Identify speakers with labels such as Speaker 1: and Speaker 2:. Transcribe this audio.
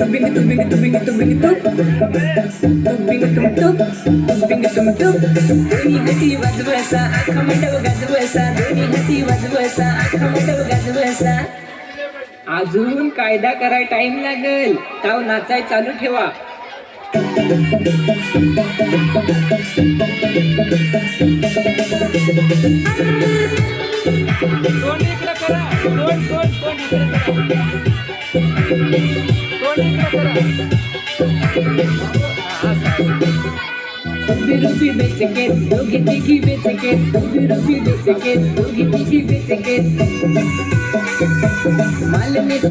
Speaker 1: Tubing tubing tubing tubing Tubing Tubing Hati-hati, wajib esa अजून कायदा कराय टाइम लागेल. ताव नाचाय चालू ठेवा.
Speaker 2: तोंड इकडं करा. तोंड तोंड तोंड इकडं करा. तोंड इकडं करा. हा, असं, असं.
Speaker 1: रुबी रुबी बेचके दोघी तिघी बेचके रुबी Malmö